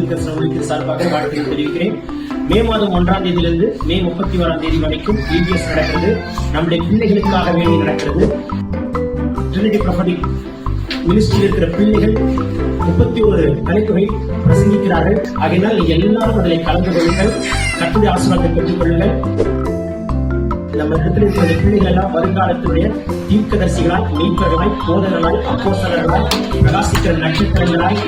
திருத்தத்தில் சமூகத்தின் சார்பாக வாழ்த்துக்கள் தெரிவிக்கிறேன். மே மாதம் ஒன்றாம் தேதியிலிருந்து மே முப்பத்தி ஓராம் தேதி வரைக்கும் பிபிஎஸ் நடக்கிறது. நம்முடைய பிள்ளைகளுக்காக வேண்டி நடக்கிறது. ட்ரினிட்டி ப்ரொஃபட்டிக் மினிஸ்ட்ரியில் இருக்கிற பிள்ளைகள் முப்பத்தி ஒரு தலைப்புகளை பிரசங்கிக்கிறார்கள். ஆகையினால் நீங்கள் எல்லாரும் அதில் கலந்து கொள்ளுங்கள். கட்டுரை ஆசீர்வாதத்தை பெற்றுக் கொள்ளுங்கள். நம்ம இடத்துல இருக்கிற பிள்ளைகள் எல்லாம் வருங்காலத்துடைய தீர்க்கதரிசிகளாய் மெய்ப்பர்களாய் போதகர்களாய் அப்போசகர்களாய் பிரகாசிக்கிற நட்சத்திரங்களாய்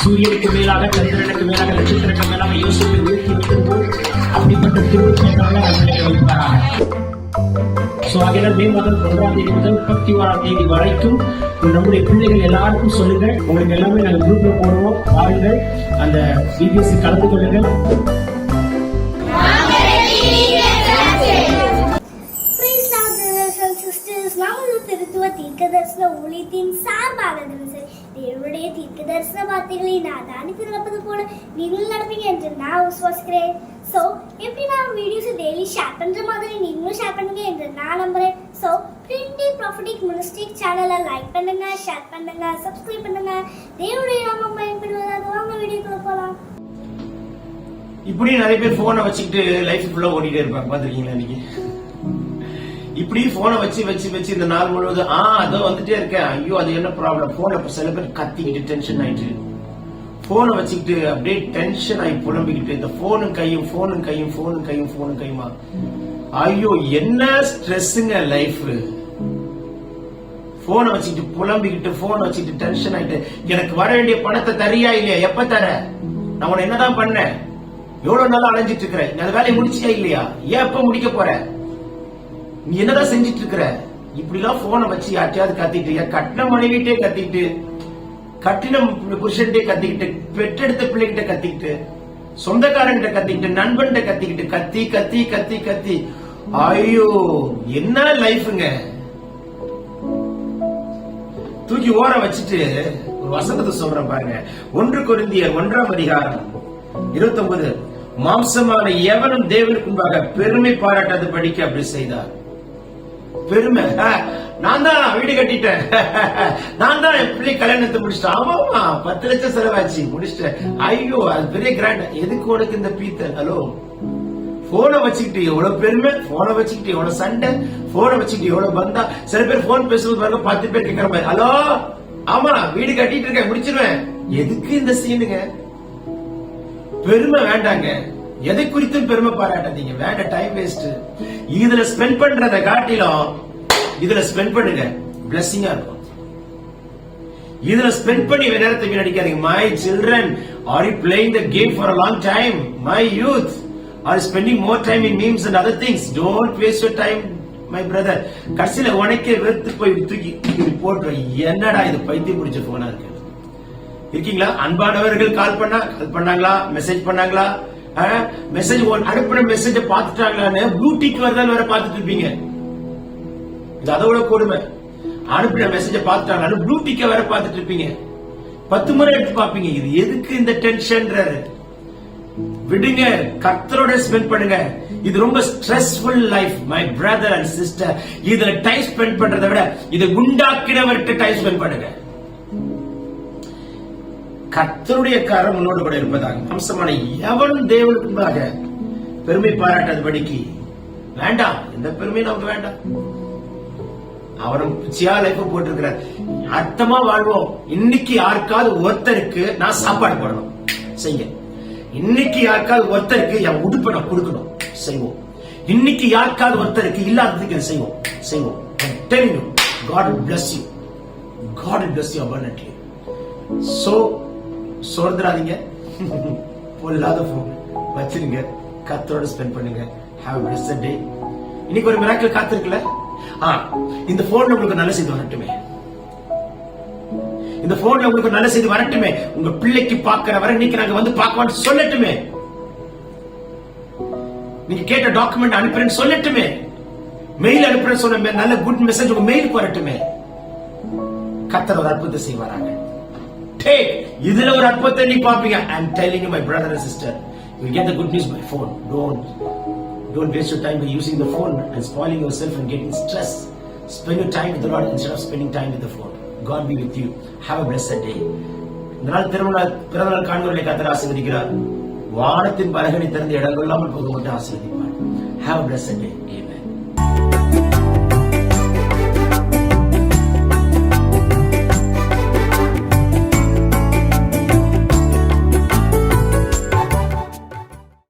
சூரியனுக்கு மேலாக சந்திரனுக்கு மேலாக நட்சத்திரக்கு மேலாக யோசித்து உயர்த்தி வைத்திருந்தோம் அப்படிப்பட்ட திருவிழா நம்மளுக்கு வைப்பாராக ஸோ ஆகையால் மே மாதம் ஒன்றாம் தேதி முதல் முப்பத்தி ஓராம் தேதி வரைக்கும் நம்முடைய பிள்ளைகள் எல்லாருக்கும் சொல்லுங்கள். உங்களுக்கு எல்லாமே நாங்கள் குரூப்ல போடுவோம். பாருங்கள். அந்த பிபிஎஸ்சி கலந்து கொள்ளுங்கள். Praise God, திருத்துவ தீர்க்கதரிசன ஊழியத்தின் சார்பாக தினசரி தீர்க்க தரிசன வார்த்தைகளை நான் தானித்து நடப்பது போல நீங்களும் நடப்பீங்க என்று நான் விசுவாசிக்கிறேன் ஸோ எப்படி நான் வீடியோஸை டெய்லி ஷேர் பண்ணுற மாதிரி நீங்களும் ஷேர் பண்ணுங்க என்று நான் நம்புகிறேன் ஸோ பிரிண்டி ப்ராஃபிட்டிக் மினிஸ்டிக் சேனலை லைக் பண்ணுங்க ஷேர் பண்ணுங்க சப்ஸ்கிரைப் பண்ணுங்க தேவனுடைய நாமம் பயன்படுவதாக வாங்க வீடியோக்குள்ள போகலாம் இப்படி நிறைய பேர் போனை வச்சுக்கிட்டு லைஃப் ஃபுல்லா ஓடிட்டே இருப்பாங்க பாத்திருக்கீங்களா இன்னைக்கு இப்படி போனை வச்சு வச்சு வச்சு இந்த நாள் முழுவதும் ஆ அதோ வந்துட்டே இருக்கேன். ஐயோ அது என்ன ப்ராப்ளம் போனை சில பேர் கத்திக்கிட்டு டென்ஷன் ஆயிட்டு. போனை வச்சுக்கிட்டு அப்படியே டென்ஷன் ஆகி புலம்பிக்கிட்டு இந்த போனும் கையும் போனும் கையும் போனும் கையும் போனும் கையுமா? ஐயோ என்ன ஸ்ட்ரெஸ்ஸுங்க லைஃப் போனை வச்சுக்கிட்டு புலம்பிக்கிட்டு போன் வச்சுக்கிட்டு டென்ஷன் ஆயிட்டு எனக்கு வர வேண்டிய பணத்தை தரியா இல்லையா? எப்ப தர? நான் உன என்னதான் பண்ணேன்? எவ்வளவு நாளா அலைஞ்சிட்டு இருக்கிறேன்? அந்த வேலையை முடிச்சியா இல்லையா? ஏன் எப்ப முடிக்க போறேன் நீ என்னதான் செஞ்சிட்டு இருக்கிற? இப்படி எல்லாம் போனை வச்சு யார்ட்டையாவது கத்திட்டு என் கட்டின மனைவிட்டே கத்திட்டு கட்டின புருஷன்ட்டே கத்திக்கிட்டு பெற்றெடுத்த பிள்ளைகிட்ட கத்திக்கிட்டு சொந்தக்காரங்கிட்ட கத்திக்கிட்டு நண்பன்கிட்ட கத்திக்கிட்டு கத்தி கத்தி கத்தி கத்தி. ஐயோ என்ன லைஃப்ங்க? தூக்கி ஓர வச்சுட்டு ஒரு வசனத்தை சொல்றேன் பாருங்க. ஒன்று குருந்திய ஒன்றாம் அதிகாரம் இருபத்தி ஒன்பது மாம்சமான எவனும் தேவனுக்கு முன்பாக பெருமை பாராட்டாத படிக்க அப்படி செய்தார். பெருமை. நான் தான் வீடு கட்டிட்டேன். நான் தான் என் பிள்ளை கல்யாணத்தை முடிச்சிட்டேன். ஆமாமா பத்து லட்சம் செலவாச்சு முடிச்சிட்டேன். ஐயோ அது பெரிய கிராண்ட் எதுக்கு உனக்கு இந்த பீத்த? ஹலோ போனை வச்சுக்கிட்டு எவ்வளவு பெருமை? போனை வச்சுக்கிட்டு எவ்வளவு சண்டை? போனை வச்சுக்கிட்டு எவ்வளவு பந்தா? சில பேர் போன் பேசுவது பாருங்க பத்து பேர் கேட்கற மாதிரி. ஹலோ ஆமா வீடு கட்டிட்டு இருக்கேன் முடிச்சிருவேன். எதுக்கு இந்த சீனுங்க பெருமை வேண்டாங்க. எதை குறித்தும் பெருமை பாராட்டாதீங்க. வேண்டாம் டைம் வேஸ்ட் இதுல ஸ்பெண்ட் பண்றத காட்டிலும் இதுல ஸ்பெண்ட் பண்ணுங்க. பிளஸிங்கா இருக்கும். இதுல ஸ்பெண்ட் பண்ணி நேரத்தை வீணடிக்காதீங்க. My children are you playing the game for a long time my youth are spending more time in memes and other things don't waste your time my brother கடைசியில உனக்கே வெறுத்து போய் தூக்கி தூக்கி போட்டு என்னடா இது பைத்தியம் பிடிச்ச போனா இருக்கு? இருக்கீங்களா? அன்பானவர்கள் கால் பண்ணா கால் பண்ணாங்களா? மெசேஜ் பண்ணாங்களா? மெசேஜ் அனுப்பின மெசேஜ பாத்துட்டாங்களான்னு ப்ளூ டிக் வருதான்னு வேற பாத்துட்டு இருப்பீங்க. இது அதோட கொடுமை. அனுப்பின மெசேஜ பாத்துட்டாங்களான்னு ப்ளூ டிக்க வேற பாத்துட்டு இருப்பீங்க. பத்து முறை எடுத்து பாப்பீங்க இது எதுக்கு இந்த டென்ஷன்றாரு விடுங்க. கர்த்தரோட ஸ்பெண்ட் பண்ணுங்க. இது ரொம்ப stressful life my brother and sister இதுல டைம் ஸ்பெண்ட் பண்றதை விட இதை உண்டாக்கினவர்கிட்ட டைம் ஸ்பெண்ட் பண்ணுங்க. கத்தருடைய காரம் உன்னோடு கூட இருப்பதாக அம்சமான எவனும் தேவனுக்கு முன்பாக பெருமை பாராட்டாதபடிக்கு வேண்டாம் இந்த பெருமை நமக்கு வேண்டாம். அவரும் பிச்சியா லைஃப் போட்டிருக்கிறார். அர்த்தமா வாழ்வோம். இன்னைக்கு யாருக்காவது ஒருத்தருக்கு நான் சாப்பாடு போடணும். செய்ய இன்னைக்கு யாருக்காவது ஒருத்தருக்கு என் உடுப்பை நான் கொடுக்கணும். செய்வோம். இன்னைக்கு யாருக்காவது ஒருத்தருக்கு இல்லாததுக்கு செய்வோம். செய்வோம். Telling you God will bless you. God will bless you abundantly. So சோர்ந்துடாதீங்க பொல்லாத போன் வச்சிருங்க. கத்தரோட ஸ்பெண்ட் பண்ணுங்க. ஹாவ் பிளஸ்ட் டே இன்னைக்கு ஒரு மிராக்கிள் காத்திருக்குல்ல ஆ இந்த போன்ல உங்களுக்கு நல்ல செய்தி வரட்டுமே. இந்த போன்ல உங்களுக்கு நல்ல செய்தி வரட்டுமே. உங்க பிள்ளைக்கு பாக்குற வரை இன்னைக்கு நாங்க வந்து பார்க்கவான்னு சொல்லட்டுமே. நீங்க கேட்ட டாக்குமெண்ட் அனுப்புறேன்னு சொல்லட்டுமே. மெயில் அனுப்புறேன்னு சொன்ன நல்ல குட் மெசேஜ் உங்க மெயிலுக்கு வரட்டுமே. கத்தர் ஒரு அற்புதம் செய்வாராங்க Take. இதுல ஒரு அற்புதத்தை நீ பாப்பீங்க I am telling you my brother and sister you get the good news by phone don't don't waste your time by using the phone and spoiling your self and getting stress spend your time with Lord instead of spending time with the phone God be with you have a blessed day இந்த நாள் திருமண பிறந்தநாள் காண்பவர்களை கத்தர் ஆசீர்வதிக்கிறார். வானத்தின் பலகனை திறந்து இடம் இல்லாமல் போக மட்டும் ஆசீர்வதிப்பார். Have plus day